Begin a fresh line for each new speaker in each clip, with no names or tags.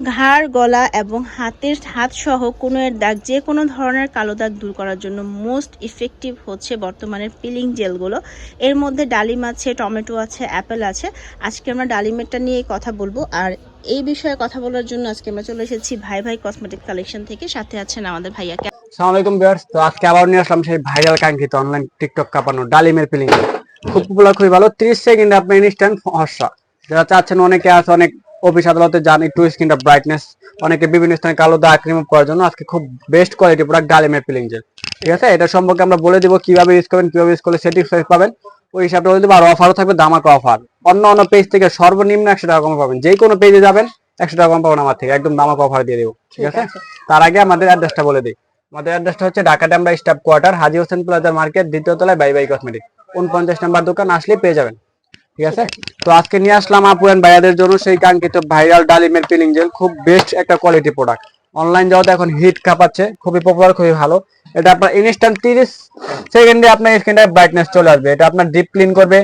ঘাড়, গলা এবং হাতের হাত সহ কোনো এর দাগ, যে কোনো ধরনের কালো দাগ দূর করার জন্য মোস্ট ইফেক্টিভ হচ্ছে বর্তমানের পিলিং জেলগুলো। এর মধ্যে ডালিম আছে, টমেটো আছে, অ্যাপেল আছে। আজকে আমরা ডালিমেরটা নিয়ে কথা বলব। আর এই বিষয়ে কথা বলার জন্য আজকে আমরা চলে এসেছি ভাই ভাই কসমেটিক কালেকশন থেকে। সাথে আছেন আমাদের ভাইয়া
সালাম আলাইকুম ভিউয়ার্স তো আজকে আবার নিয়ে আসলাম সেই ভাইরাল কাঙ্ক্ষিত অনলাইন টিকটক কাঁপানো ডালিমের ফিলিং খুব পপুলার খুবই ভালো। 30 সেকেন্ড আপনি ইনস্ট্যান্ট হর্ষা। যারা চাচ্ছেন অনেকে আছে, অনেক অফিস আদালতে যান একটু স্ক্রিনটা ব্রাইটনেস অনেকে বিভিন্ন স্থানে কালো দাগ রিমুভ করার জন্য আজকে খুব বেস্ট কোয়ালিটি প্রোডাক্ট ডালিমের ফিলিং জেল ঠিক আছে? এটা সম্পর্কে আমরা বলে দিব কীভাবে ইউজ করবেন কীভাবে ইউজ করলে সেটিং সাইজ পাবেন। ওই হিসাবে বলে দিব আর অফারও থাকবে দামাকা অফার অন্য অন্য পেজ থেকে সর্বনিম্ন একশো টাকা কম পাবেন। যে কোনো পেজে যাবেন একশো টাকা কম পাবেন আমার থেকে। একদম দামাকা অফার দিয়ে দেবো। ঠিক আছে? তার আগে আমাদের অ্যাড্রেসটা বলে দিই। আমাদের অ্যাড্রেসটা হচ্ছে ঢাকা ডামরা স্টাফ কোয়ার্টার হাজি হোসেন প্লাজার মার্কেট দ্বিতীয় তলায় বাই বাই কসমেটিক উনপঞ্চাশ নাম্বার দোকান আসলে পেয়ে যাবেন। ঠিক আছে? তো আজকে নিয়ে আসলাম আপু এন্ড ভাইয়াদের জন্য সেই কাঙ্ক্ষিত ভাইরাল ডালিমের পিলিং জেল। খুব বেস্ট একটা কোয়ালিটি প্রোডাক্ট অনলাইন যাওয়াতে এখন হিট কাপাচ্ছে, খুবই পপুলার খুবই ভালো। এটা আপনার ইনস্ট্যান্ট তিরিশ সেকেন্ডে আপনার স্কিনটা ব্রাইটনেস চলে আসবে। এটা আপনার ডিপ ক্লিন করবে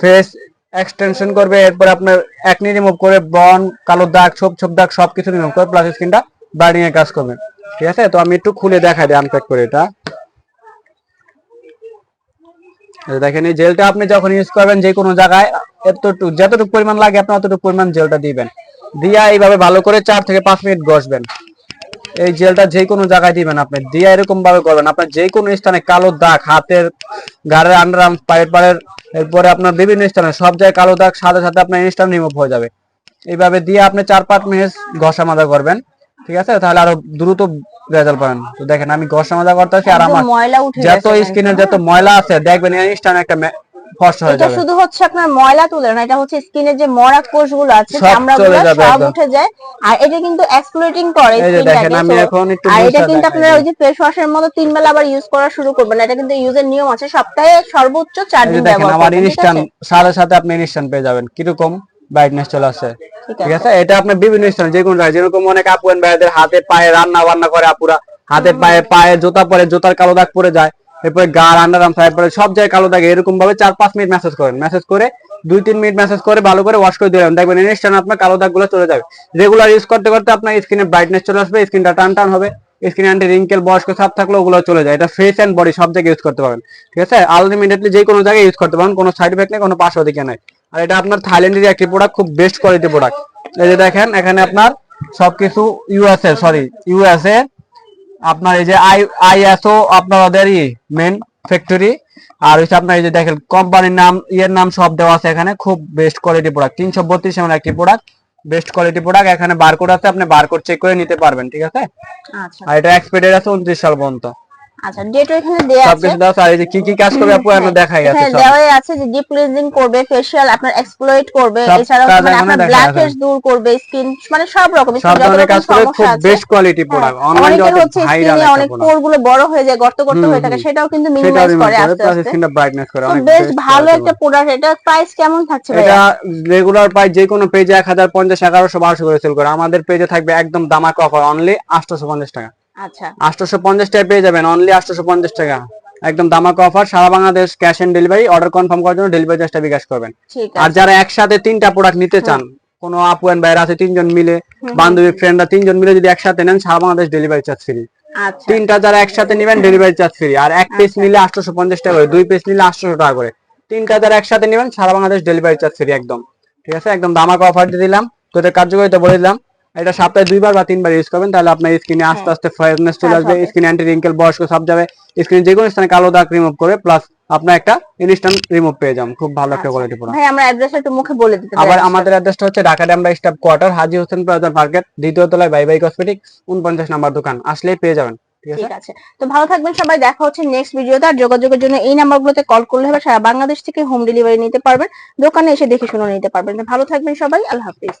ফেস এক্সটেনশন করবে, এরপর আপনার একনি রিমুভ করে বন কালো দাগ, ছোপ ছোপ দাগ সবকিছু রিমুভ করে প্লাস স্কিনটা ব্রাইটিং এর কাজ করবে। ঠিক আছে? তো আমি একটু খুলে দেখাই দিই আনপ্যাক করে এটা এই যে দেখেন, এই জেলটা আপনি যখন ইউজ করবেন যে কোনো জায়গায়, এতটুকু, যতটুকু পরিমাণ লাগে, আপনি অতটুকু পরিমাণ জেলটা দিবেন। দিয়া এইভাবে ভালো করে চার থেকে পাঁচ মিনিট ঘষবেন। এই জেলটা যে কোনো জায়গায় দিবেন আপনি। দিয়া এরকম ভাবে করবেন। আপনার যে কোনো স্থানে কালো দাগ, হাতের গাড়ের আন্ডার আর্ম পায়ের পায়ের এরপরে আপনার বিভিন্ন স্থানে সব জায়গায় কালো দাগ, সাথে সাথে আপনার ইনস্ট্যান্ট রিমুভ হয়ে যাবে। এইভাবে দিয়ে আপনি চার পাঁচ মিনিট ঘষা মাজা করবেন। ঠিক আছে? তাহলে আরও দ্রুত রেজাল্ট পাবেন তো দেখেন আমি ঘষা মাজা করতেছি আর আমার
ময়লা উঠে
যত স্কিনের যত ময়লা আছে দেখবেন ইনস্ট্যান্ট একটা ফর্স হয়ে
এটা
যাবে।
শুধু হচ্ছে আপনার ময়লা তুলে না এটা হচ্ছে স্কিনের যে মরা কোষগুলো আছে চামড়াগুলো সব উঠে যায়। আর এটা কিন্তু এক্সপ্লোটিং করে
দেখেন
স্কিনটাকে
আমি এখন একটু
আর এটা কিন্তু আপনারা ওই যে ফেস ওয়াশের মতো তিন বেলা আবার ইউজ করা শুরু করবেন এটা কিন্তু ইউজের নিয়ম আছে সপ্তাহে সর্বোচ্চ চার দিন
দেখেন
ব্যবহার
আমার
করবেন ঠিক
ইনস্ট্যান্ট
আছে?
সাথে সাথে আপনি ইনস্ট্যান্ট পেয়ে যাবেন কীরকম? ব্রাইটনেস চলে আসছে
ঠিক আছে।
এটা আপনার বিভিন্ন স্থানে যে কোনো জায়গায় যেরকম অনেক আপু and ভাইয়াদের হাতে পায়ে রান্না বান্না করে আপুরা। হাতে পায়ে পায়ে জুতা পরে জুতার কালো দাগ পরে যায়। এরপরে গা আন্ডার আর্ম তারপরে সব জায়গায় কালো দাগ। এরকম ভাবে চার পাঁচ মিনিট মেসেজ করেন। মেসেজ করে দুই তিন মিনিট মেসেজ করে ভালো করে ওয়াশ করে দিলেন দেখবেন ইনস্ট্যান্ট আপনার কালো দাগগুলো চলে যাবে। রেগুলার ইউজ করতে করতে আপনার স্কিনে ব্রাইটনেস চলে আসবে স্কিনটা টান টান হবে। স্কিনে অ্যান্টি রিঙ্কেল বয়স্ক ছাপ থাকলে ওগুলো চলে যায়। এটা ফেস এন্ড বডি সব জায়গায় ইউজ করতে পারবেন ঠিক আছে? আলটিমেটলি যে কোনো জায়গায় ইউজ করতে পারেন। কোনো সাইড এফেক্ট নেই কোনো পার্শ্ব দিকে নাই। আর এটা আপনার থাইল্যান্ডের একটি প্রোডাক্ট খুব বেস্ট কোয়ালিটি প্রোডাক্ট এই যে দেখেন এখানে আপনার সবকিছু ইউএসএ সরি ইউএসএ আপনার এই যে আই আইএসও আপনাদেরই মেন ফ্যাক্টরি আর হচ্ছে আপনার এই যে দেখেন কোম্পানির নাম ইয়ের নাম সব দেওয়া আছে এখানে খুব বেস্ট কোয়ালিটি প্রোডাক্ট তিনশো বত্রিশ এমন একটি প্রোডাক্ট বেস্ট কোয়ালিটি প্রোডাক্ট এখানে বারকোড আছে আপনি বারকোড চেক করে নিতে পারবেন ঠিক আছে?
আচ্ছা।
আর এটা এক্সপায়ার আছে উনত্রিশ সাল পর্যন্ত।
আচ্ছা ডেটও এখানে দেয়া আছে।
সবকিছু দেওয়া আছে। যে কি কি কাজ করবে আপু এখন দেখাই আছে
এখানে
সব
দেওয়াই আছে যে ডিপ ক্লিনজিং করবে ফেশিয়াল আপনার এক্সপ্লয়েট করবে এছাড়াও মানে আপনার ব্ল্যাক হেডস দূর করবে স্কিন মানে সব রকম
সব ধরনের কাজ করে খুব বেস্ট কোয়ালিটি
হ্যাঁ,
প্রোডাক্ট অনলাইন
অনেকের হচ্ছে স্কিনে অনেক পোরগুলো বড় হয়ে যায় গর্ত গর্ত হয়ে থাকে সেটাও কিন্তু মিনিমাইজ করে
করে
আস্তে আস্তে।
স্কিনটা ব্রাইটনেস করে অনেক
বেশ ভালো একটা প্রোডাক্ট এটা প্রাইস কেমন থাকছে
এটা রেগুলার প্রাইস যে কোনো পেজে করে সেল করে। আমাদের পেজে থাকবে একদম দামাকা অফার অনলি আটশোশো পঞ্চাশ টাকা।
আচ্ছা।
টাকা পেয়ে যাবেন অনলি টাকা। একদম দামাকা offer Sara Bangladesh cash on delivery order confirm করার জন্য ডেলিভারি চার্জটা বিকাশ করবেন। আর যারা একসাথে তিনটা প্রোডাক্ট নিতে চান কোনো আপু এন্ড বাইরে আছে তিনজন মিলে বান্ধবী ফ্রেন্ডরা তিনজন মিলে যদি একসাথে নেন সারা বাংলাদেশ ডেলিভারি চার্জ ফ্রি
আচ্ছা।
তিনটা যারা একসাথে নেবেন ডেলিভারি চার্জ ফ্রি আর এক পিস নিলে টাকা করে দুই পিস নিলে টাকা করে। তিনটা যারা একসাথে নেবেন সারা বাংলাদেশ ডেলিভারি চার্জ ফ্রি একদম। ঠিক আছে? একদম দামাকা অফার দিয়ে দিলাম। তো এটা কার্যকারিতা বলে দিলাম। এটা সপ্তাহে দুইবার বা তিনবার ইউজ করবেন তাহলে আপনার স্কিনে আস্তে আস্তে ফ্রেশনেস চলে আসবে স্কিন অ্যান্টি রিঙ্কেল বয়স্ক সব যাবে স্কিন যে কোনো স্থানে কালো দাগ রিমুভ করে প্লাস আপনার একটা ইনস্ট্যান্ট রিমুভ পেয়ে যান খুব ভালো একটা কোয়ালিটি প্রোডাক্ট
ভাই আমরা অ্যাড্রেস একটু মুখে বলে দিতে
আবার আমাদের অ্যাড্রেসটা হচ্ছে Dhaka Demra staff quarter Haji Hossain plaza market দ্বিতীয় তলায় বাই বাই কসমেটিক উনপঞ্চাশ নাম্বার দোকান আসলেই পেয়ে যাবেন ঠিক আছে?
তো ভালো থাকবেন সবাই দেখা হচ্ছে নেক্সট ভিডিওতে আর যোগাযোগের জন্য এই নাম্বারগুলোতে কল করলে হবে সারা বাংলাদেশ থেকে হোম ডেলিভারি নিতে পারবেন দোকানে এসে দেখে শুনে নিতে পারবেন। ভালো থাকবেন সবাই আল্লাহ হাফিজ।